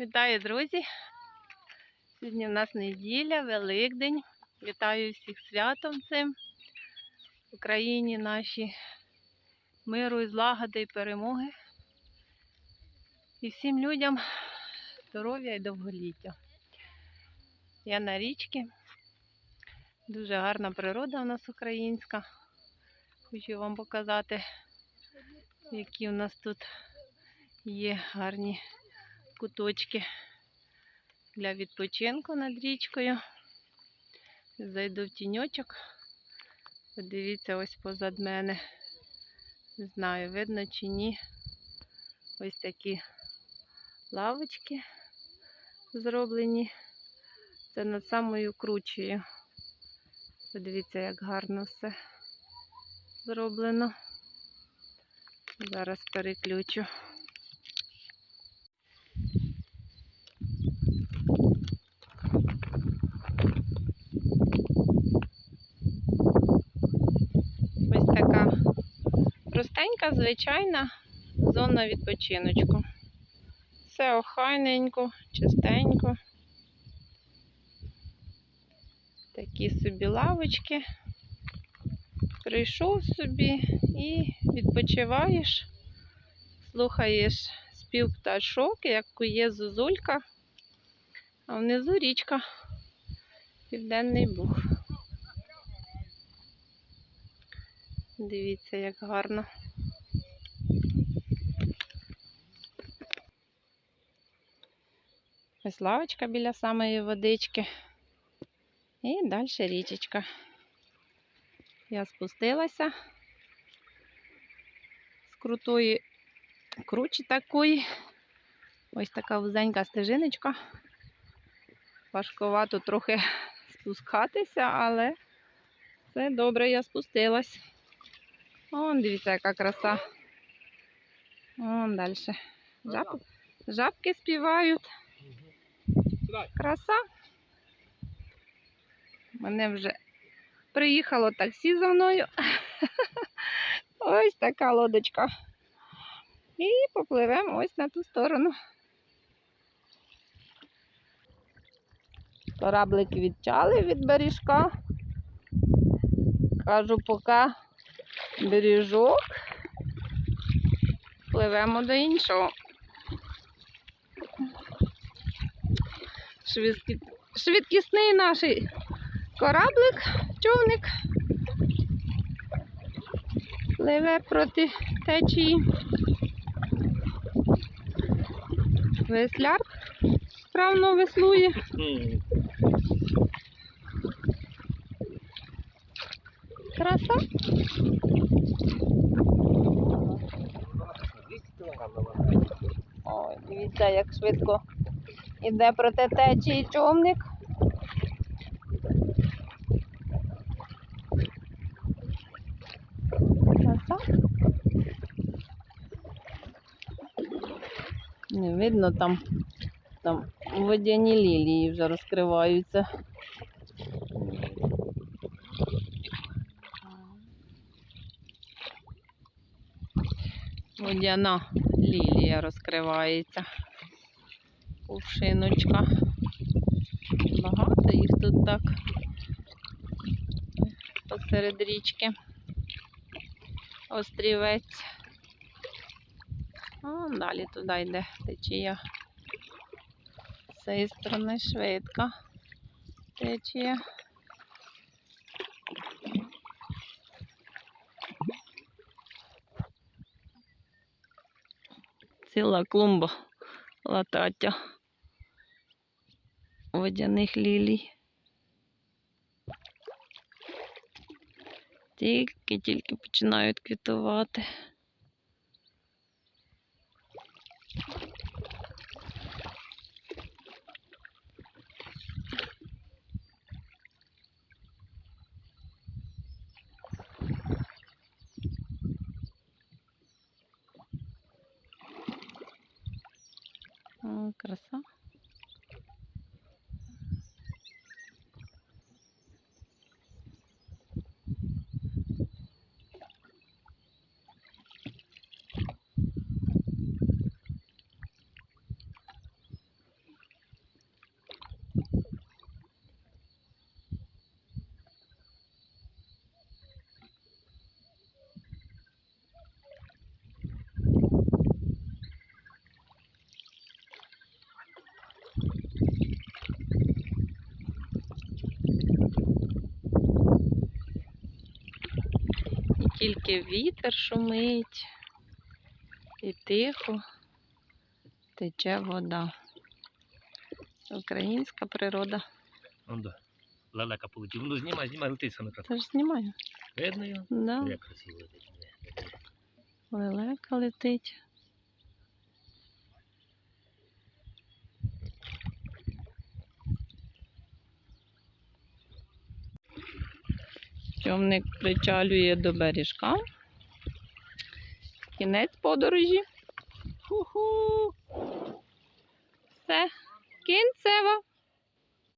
Вітаю, друзі! Сьогодні в нас неділя, Великдень. Вітаю всіх святом цим в Україні нашій миру і злагоди і перемоги. І всім людям здоров'я і довголіття. Я на річці. Дуже гарна природа у нас українська. Хочу вам показати, які у нас тут є гарні куточки для відпочинку над річкою. Зайду в тіньочок. Подивіться ось позад мене. Не знаю, видно чи ні. Ось такі лавочки зроблені. Це над самою кручею. Подивіться, як гарно все зроблено. Зараз переключу. Ось така простенька, звичайна зона відпочиночку. Все охайненько, чистенько. Такі собі лавочки. Прийшов собі і відпочиваєш, слухаєш спів пташок, як кує зозулька, а внизу річка Південний Буг. Дивіться, як гарно. Ось лавочка біля самої водички. І далі річечка. Я спустилася з крутої кручі такої. Ось така вузенька стежиночка. Важковато трохи спускатися, але все добре, я спустилась. Вон, дивіться, яка краса. Вон далі. Жаб... Жабки співають. Краса. Мене вже приїхало таксі за мною. Ось така лодочка. І попливемо ось на ту сторону. Кораблики відчали від бережка. Кажу, поки бережок. Пливемо до іншого. Швидкі... Швидкісний наш кораблик, човник. Пливе проти течії. Весляр справно веслує. Краса. Ой, дивіться, як швидко іде проти течії човник. Не видно там, там водяні лілії вже розкриваються. Водяна лілія розкривається. Кувшиночка. Багато їх тут так посеред річки. Острівець. А далі туди йде течія. З цієї сторони швидка течія. Ціла клумба латаття водяних лілій. Тільки-тільки починають квітувати. Краса. Тільки вітер шумить і тихо тече вода. Українська природа. Он да. Лелека полетів. Ну знімай, знімай, летить саме так. Це ж знімаю. Видно його? Да. Як красиво летить. Лелека летить. Човник причалює до бережка. Кінець подорожі. Ху-ху. Все, кінцево.